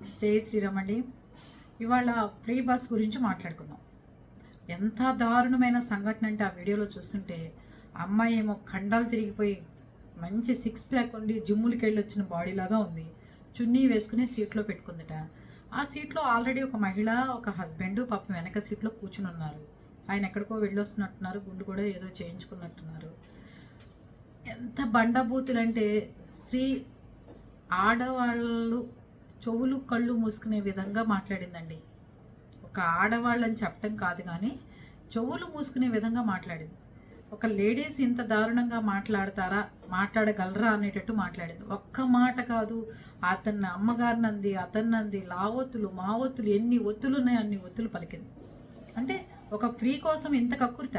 జై శ్రీరామ్ అండి ఇవాళ ఫ్రీ బస్ గురించి మాట్లాడుకుందాం. ఎంత దారుణమైన సంఘటన అంటే ఆ వీడియోలో చూస్తుంటే అమ్మాయి ఏమో ఖండాలు తిరిగిపోయి మంచి సిక్స్ ప్యాక్ ఉండి జిమ్ములకి వెళ్ళి వచ్చిన బాడీ లాగా ఉంది. చున్నీ వేసుకుని సీట్లో పెట్టుకుందట. ఆ సీట్లో ఆల్రెడీ ఒక మహిళ ఒక హస్బెండ్ పాపం వెనక సీట్లో కూర్చుని ఉన్నారు. ఆయన ఎక్కడికో వెళ్ళొస్తున్నట్టున్నారు గుండు కూడా ఏదో చేయించుకున్నట్టున్నారు. ఎంత బండబూతులంటే స్త్రీ ఆడవాళ్ళు చెవులు కళ్ళు మూసుకునే విధంగా మాట్లాడిందండి. ఒక ఆడవాళ్ళని చెప్పటం కాదు కానీ చెవులు మూసుకునే విధంగా మాట్లాడింది. ఒక లేడీస్ ఇంత దారుణంగా మాట్లాడతారా మాట్లాడగలరా అనేటట్టు మాట్లాడింది. ఒక్క మాట కాదు అతన్ని అమ్మగారినంది అతన్నంది లావొత్తులు మావొత్తులు ఎన్ని ఒత్తులు ఉన్నాయి అన్ని ఒత్తులు పలికింది. అంటే ఒక ఫ్రీ కోసం ఇంత కక్కుర్త.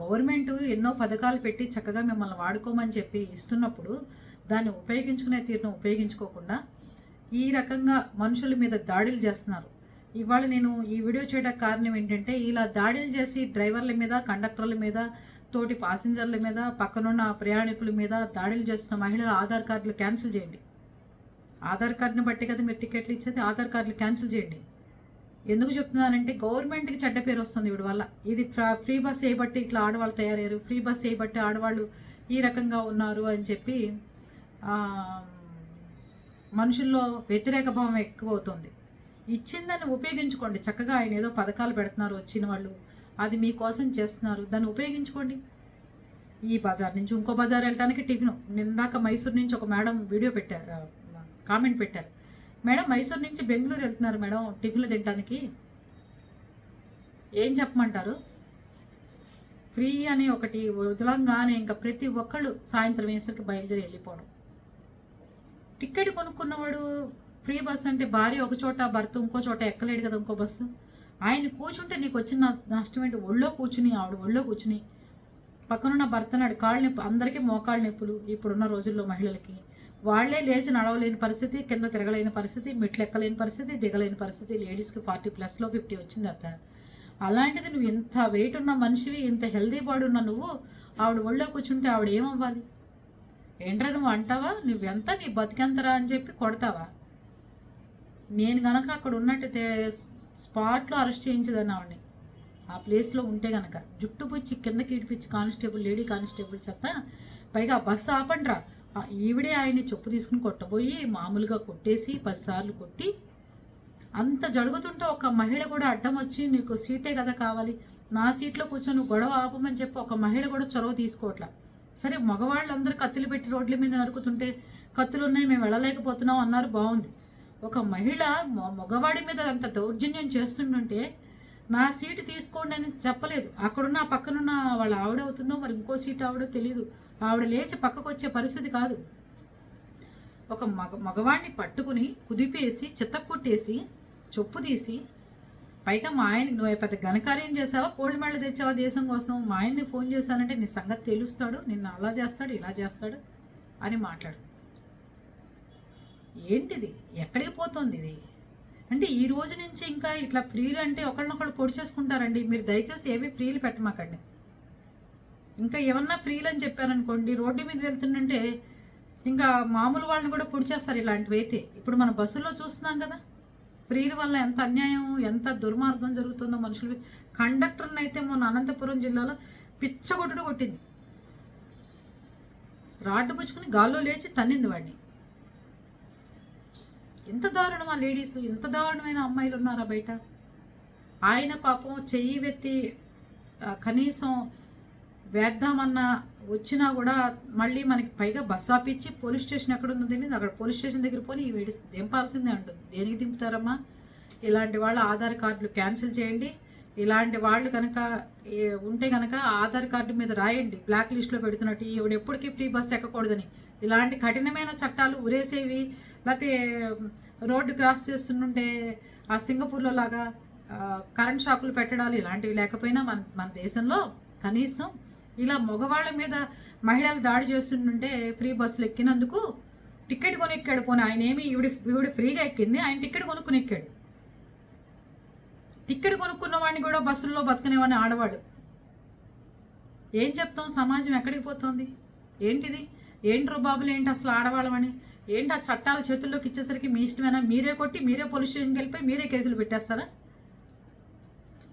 గవర్నమెంట్ ఎన్నో పథకాలు పెట్టి చక్కగా మిమ్మల్ని వాడుకోమని చెప్పి ఇస్తున్నప్పుడు దాన్ని ఉపయోగించుకునే తీరును ఉపయోగించుకోకుండా ఈ రకంగా మనుషుల మీద దాడులు చేస్తున్నారు. ఇవాళ నేను ఈ వీడియో చేయడానికి కారణం ఏంటంటే ఇలా దాడులు చేసి డ్రైవర్ల మీద కండక్టర్ల మీద తోటి పాసింజర్ల మీద పక్కనున్న ప్రయాణికుల మీద దాడులు చేస్తున్న మహిళల ఆధార్ కార్డులు క్యాన్సిల్ చేయండి. ఆధార్ కార్డుని బట్టి కదా మీరు టికెట్లు ఇచ్చేది ఆధార్ కార్డులు క్యాన్సిల్ చేయండి. ఎందుకు చెప్తున్నానంటే గవర్నమెంట్కి చెడ్డ పేరు వస్తుంది వీడి వల్ల. ఇది ఫ్రా- ఫ్రీ బస్ చేయబట్టి ఇట్లా ఆడవాళ్ళు తయారయ్యారు ఫ్రీ బస్ చేయబట్టి ఆడవాళ్ళు ఈ రకంగా ఉన్నారు అని చెప్పి మనుషుల్లో వ్యతిరేక భావం ఎక్కువ అవుతుంది ఇచ్చిందని ఉపయోగించుకోండి. చక్కగా ఆయన ఏదో పథకాలు పెడుతున్నారు వచ్చిన వాళ్ళు అది మీకోసం చేస్తున్నారు దాన్ని ఉపయోగించుకోండి. ఈ బజార్ నుంచి ఇంకో బజార్ వెళ్ళడానికి టిఫిన్. నిందాక మైసూర్ నుంచి ఒక మేడం వీడియో పెట్టారు కామెంట్ పెట్టారు. మేడం మైసూర్ నుంచి బెంగళూరు వెళ్తున్నారు మేడం టిఫిన్లు తినడానికి ఏం చెప్పమంటారు? ఫ్రీ అని ఒకటి వదలంగానే ఇంకా ప్రతి ఒక్కళ్ళు సాయంత్రం వేసరికి బయలుదేరి వెళ్ళిపోవడం. టికెట్ కొనుక్కున్నవాడు ఫ్రీ బస్ అంటే భార్య ఒక చోట భర్త ఇంకో చోట ఎక్కలేడు కదా ఇంకో బస్సు. ఆయన కూర్చుంటే నీకు వచ్చిన నష్టం ఏంటి? ఒళ్ళో కూర్చుని ఆవిడ ఒళ్ళో కూర్చుని పక్కనున్న భర్త నాడు కాళ్ళు నొప్పి అందరికీ మోకాళ్ళ నొప్పులు ఇప్పుడున్న రోజుల్లో మహిళలకి. వాళ్ళే లేచి నడవలేని పరిస్థితి కింద తిరగలేని పరిస్థితి మెట్లు ఎక్కలేని పరిస్థితి దిగలేని పరిస్థితి లేడీస్కి ఫార్టీ ప్లస్లో ఫిఫ్టీ వచ్చింది అత్త. అలాంటిది నువ్వు ఇంత వెయిట్ ఉన్న మనిషివి ఇంత హెల్దీ బాడీ ఉన్న నువ్వు ఆవిడ ఒళ్ళో కూర్చుంటే ఆవిడ ఏమవ్వాలి? ఏంట్రా నువ్వు అంటావా? నువ్వెంత నీ బతికెంతరా అని చెప్పి కొడతావా? నేను గనక అక్కడ ఉన్నట్టయితే స్పాట్లో అరెస్ట్ చేయించదని ఆవిడని. ఆ ప్లేస్లో ఉంటే గనక. జుట్టు పుచ్చి కిందకి ఇడిపించి కానిస్టేబుల్ లేడీ కానిస్టేబుల్ చెత్త పైగా బస్సు ఆపండ్రా. ఆ ఈవిడే ఆయన్ని చెప్పు తీసుకుని కొట్టబోయి మామూలుగా కొట్టేసి పదిసార్లు కొట్టి అంత జరుగుతుంటే ఒక మహిళ కూడా అడ్డం వచ్చి నీకు సీటే కదా కావాలి. నా సీట్లో కూర్చొని గొడవ ఆపమని చెప్పి ఒక మహిళ కూడా చొరవ తీసుకోవట్లా. సరే మగవాళ్ళందరూ కత్తులు పెట్టి రోడ్ల మీద నరుకుతుంటే కత్తులు ఉన్నాయి మేము వెళ్ళలేకపోతున్నాం అన్నారు బాగుంది. ఒక మహిళ మగవాడి మీద అంత దౌర్జన్యం చేస్తుంటుంటే నా సీటు తీసుకోండి అని చెప్పలేదు. అక్కడున్న పక్కనున్న వాళ్ళ ఆవిడ అవుతుందో మరి ఇంకో సీటు ఆవిడో తెలియదు ఆవిడ లేచి పక్కకు వచ్చే పరిస్థితి కాదు. ఒక మగ మగవాడిని పట్టుకుని కుదిపేసి చిత్తకొట్టేసి చొప్పు తీసి పైగా మా ఆయనకి నువ్వు పెద్ద ఘనకార్యం చేసావా? కోల్డ్ మెడల్ తెచ్చావా దేశం కోసం? మా ఆయన్ని ఫోన్ చేశానంటే నీ సంగతి తెలుస్తాడు. నిన్ను అలా చేస్తాడు ఇలా చేస్తాడు అని మాట్లాడు. ఏంటిది? ఎక్కడికి పోతుంది ఇది? అంటే ఈ రోజు నుంచి ఇంకా ఇట్లా ఫ్రీలు అంటే ఒకళ్ళనొకళ్ళు పొడి చేసుకుంటారండి. మీరు దయచేసి ఏమీ ఫ్రీలు పెట్టమాకండి. ఇంకా ఏమన్నా ఫ్రీలు అని చెప్పారనుకోండి రోడ్డు మీద వెళ్తుందంటే ఇంకా మామూలు వాళ్ళని కూడా పొడి చేస్తారు ఇలాంటివి అయితే ఇప్పుడు మన బస్సులో చూస్తున్నాం కదా. ఫ్రీల వల్ల ఎంత అన్యాయం ఎంత దుర్మార్గం జరుగుతుందో మనుషులు కండక్టర్ని అయితే మొన్న అనంతపురం జిల్లాలో పిచ్చగొట్టుడు కొట్టింది. రాడ్డు పుచ్చుకుని గాల్లో లేచి తన్నింది వాడిని. ఎంత దారుణం ఆ లేడీస్ ఎంత దారుణమైన అమ్మాయిలు ఉన్నారా బయట? ఆయన పాపం చెయ్యి వెత్తి కనీసం వేద్దామన్నా వచ్చినా కూడా మళ్ళీ మనకి పైగా బస్ ఆపిచ్చి పోలీస్ స్టేషన్ ఎక్కడ ఉందో తెలియదు అక్కడ పోలీస్ స్టేషన్ దగ్గర పోయి వీడి దింపాల్సిందే ఉంటుంది దేనికి దింపుతారమ్మా? ఇలాంటి వాళ్ళ ఆధార్ కార్డులు క్యాన్సిల్ చేయండి. ఇలాంటి వాళ్ళు కనుక ఉంటే కనుక ఆధార్ కార్డు మీద రాయండి. బ్లాక్ లిస్ట్లో పెడుతున్నట్టు ఈవిడ ఎప్పటికీ ఫ్రీ బస్ ఎక్కకూడదని. ఇలాంటి కఠినమైన చట్టాలు ఉరేసేవి లేకపోతే రోడ్డు క్రాస్ చేస్తుంటే ఆ సింగపూర్లో లాగా కరెంట్ షాకులు పెట్టడాలు ఇలాంటివి లేకపోయినా మన మన దేశంలో కనీసం ఇలా మగవాళ్ళ మీద మహిళలు దాడి చేస్తుంటే ఫ్రీ బస్సులు ఎక్కినందుకు టికెట్ కొని ఎక్కాడు పోనీ. ఆయన ఏమి ఈవిడ ఈవిడ ఫ్రీగా ఎక్కింది. ఆయన టికెట్ కొనుక్కుని ఎక్కాడు టికెట్ కొనుక్కున్న వాడిని కూడా బస్సుల్లో బతకనేవాడిని ఆడవాడు. ఏం చెప్తాం? సమాజం ఎక్కడికి పోతుంది? ఏంటిది? ఏంటి బాబులు? ఏంటి అసలు ఆడవాళ్ళమని? ఏంటి ఆ చట్టాలు చేతుల్లోకి ఇచ్చేసరికి మీ ఇష్టమైనా? మీరే కొట్టి మీరే పోలీస్ స్టేషన్కి వెళ్ళిపోయి మీరే కేసులు పెట్టేస్తారా?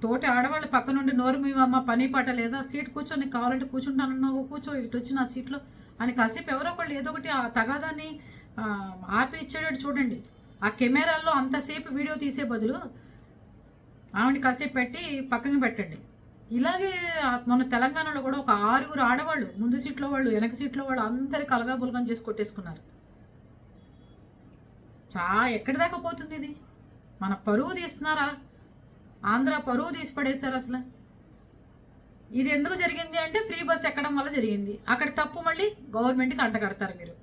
తోటి ఆడవాళ్ళ పక్క నుండి నోరు మీవమ్మ పని పాట లేదా సీట్ కూర్చొని కావాలంటే కూర్చుంటానన్నావు కూర్చో ఇటు వచ్చి నా సీట్లో. అని కాసేపు ఎవరో ఒకళ్ళు ఏదో ఒకటి ఆ తగాదాన్ని ఆపి ఇచ్చేటట్టు చూడండి. ఆ కెమెరాల్లో అంతసేపు వీడియో తీసే బదులు ఆవిడ కాసేపు పెట్టి పక్కన పెట్టండి. ఇలాగే మన తెలంగాణలో కూడా ఒక ఆరుగురు ఆడవాళ్ళు ముందు సీట్లో వాళ్ళు వెనక సీట్లో వాళ్ళు అందరు కలగా బులగం చేసి కొట్టేసుకున్నారు. చా ఎక్కడి దాకా పోతుంది ఇది మన పరువు తీస్తున్నారా? ఆంధ్ర పరువు తీసి పడేశారు అసలు. ఇది ఎందుకు జరిగింది అంటే ఫ్రీ బస్ ఎక్కడం వల్ల జరిగింది. అక్కడ తప్పు మళ్ళీ గవర్నమెంట్కి అంటగడతారు మీరు.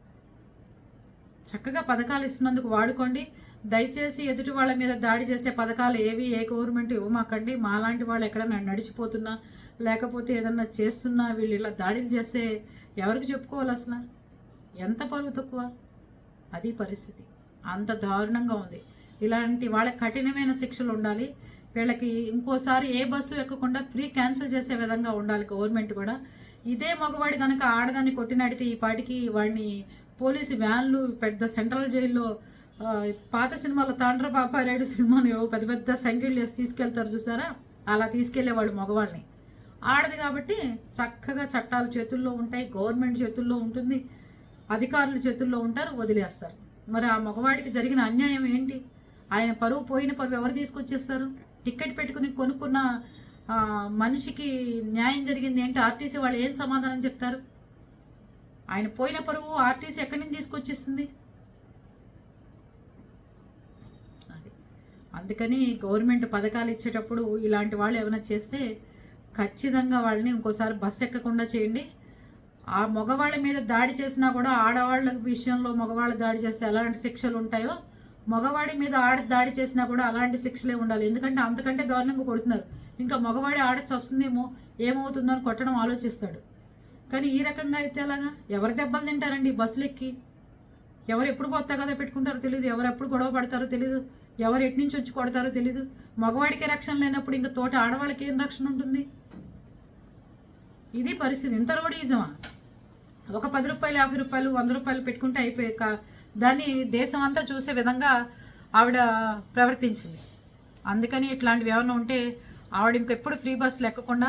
చక్కగా పథకాలు ఇస్తున్నందుకు వాడుకోండి. దయచేసి ఎదుటి వాళ్ళ మీద దాడి చేసే పథకాలు ఏవి ఏ గవర్నమెంట్ ఇవ్వమాకండి. మాలాంటి వాళ్ళు ఎక్కడైనా నడిచిపోతున్నా లేకపోతే ఏదన్నా చేస్తున్నా వీళ్ళు ఇలా దాడులు చేస్తే ఎవరికి చెప్పుకోవాలి అసలు? ఎంత పరువు తక్కువ? అది పరిస్థితి. అంత దారుణంగా ఉంది. ఇలాంటి వాళ్ళకి కఠినమైన శిక్షలు ఉండాలి. వీళ్ళకి ఇంకోసారి ఏ బస్సు ఎక్కకుండా ఫ్రీ క్యాన్సిల్ చేసే విధంగా ఉండాలి గవర్నమెంట్ కూడా. ఇదే మగవాడి కనుక ఆడదాన్ని కొట్టినడితే ఈ పాటికి వాడిని పోలీసు వ్యాన్లు పెద్ద సెంట్రల్ జైల్లో పాత సినిమాలో తాండ్ర పాపారాయుడు సినిమాను పెద్ద పెద్ద సంఖ్యలు వేసి తీసుకెళ్తారు చూసారా? అలా తీసుకెళ్ళేవాళ్ళు మగవాళ్ళని. ఆడది కాబట్టి చక్కగా చట్టాలు చేతుల్లో ఉంటాయి గవర్నమెంట్ చేతుల్లో ఉంటుంది అధికారుల చేతుల్లో ఉంటారు వదిలేస్తారు. మరి ఆ మగవాడికి జరిగిన అన్యాయం ఏంటి? ఆయన పరువు పోయిన పరువు ఎవరు తీసుకొచ్చేస్తారు? టికెట్ పెట్టుకుని కొనుక్కున్న మనిషికి న్యాయం జరిగింది ఏంటి ఆర్టీసీ వాళ్ళు ఏం సమాధానం చెప్తారు? ఆయన పోయిన పరువు ఆర్టీసీ ఎక్కడి నుంచి తీసుకొచ్చేస్తుంది? అది. అందుకని గవర్నమెంట్ పథకాలు ఇచ్చేటప్పుడు ఇలాంటి వాళ్ళు ఏమైనా చేస్తే ఖచ్చితంగా వాళ్ళని ఇంకోసారి బస్సు ఎక్కకుండా చేయండి. ఆ మగవాళ్ళ మీద దాడి చేసినా కూడా ఆడవాళ్ళ విషయంలో మగవాళ్ళు దాడి చేస్తే ఎలాంటి శిక్షలు ఉంటాయో మగవాడి మీద ఆడ దాడి చేసినా కూడా అలాంటి శిక్షలే ఉండాలి. ఎందుకంటే అంతకంటే దారుణంగా కొడుతున్నారు. ఇంకా మగవాడి ఆడ వస్తుందేమో ఏమవుతుందో అని కొట్టడం ఆలోచిస్తాడు. కానీ ఈ రకంగా అయితే అలాగా ఎవరు దెబ్బలు తింటారండి బస్సులు ఎక్కి? ఎవరు ఎప్పుడు కొత్త కదా పెట్టుకుంటారో తెలియదు ఎవరు ఎప్పుడు గొడవ పడతారో తెలియదు ఎవరు ఎటు నుంచి వచ్చి కొడతారో తెలియదు మగవాడికి రక్షణ లేనప్పుడు ఇంకా తోట ఆడవాళ్ళకి ఏం రక్షణ ఉంటుంది? ఇది పరిస్థితి. ఇంత రోడీజమా? ఒక పది రూపాయలు యాభై రూపాయలు వంద రూపాయలు పెట్టుకుంటే అయిపోయాక కా- దాన్ని దేశం అంతా చూసే విధంగా ఆవిడ ప్రవర్తించింది. అందుకని ఇట్లాంటివి ఏమైనా ఉంటే ఆవిడ ఇంకెప్పుడు ఫ్రీ బస్సులు ఎక్కకుండా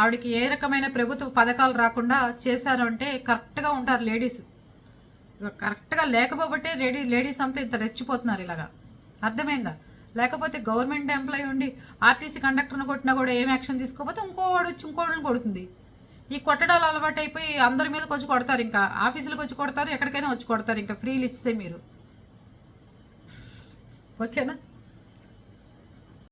ఆవిడకి ఏ రకమైన ప్రభుత్వ పథకాలు రాకుండా చేశారు అంటే కరెక్ట్గా ఉంటారు లేడీస్. ఇక కరెక్ట్గా లేకపోబట్టే లేడీ లేడీస్ అంతా ఇంత రెచ్చిపోతున్నారు ఇలాగా. అర్థమైందా? లేకపోతే గవర్నమెంట్ ఎంప్లాయీ ఉండి ఆర్టీసీ కండక్టర్ని కొట్టినా కూడా ఏం యాక్షన్ తీసుకోకపోతే ఇంకోవాడు వచ్చి ఇంకోళ్ళని కొడుతుంది. ఈ కొట్టడాలు అలవాటు అయిపోయి అందరి మీదకి వచ్చి కొడతారు ఇంకా. ఆఫీసులకు వచ్చి కొడతారు ఎక్కడికైనా వచ్చి కొడతారు ఇంకా. ఫ్రీలు ఇస్తే మీరు. ఓకేనా?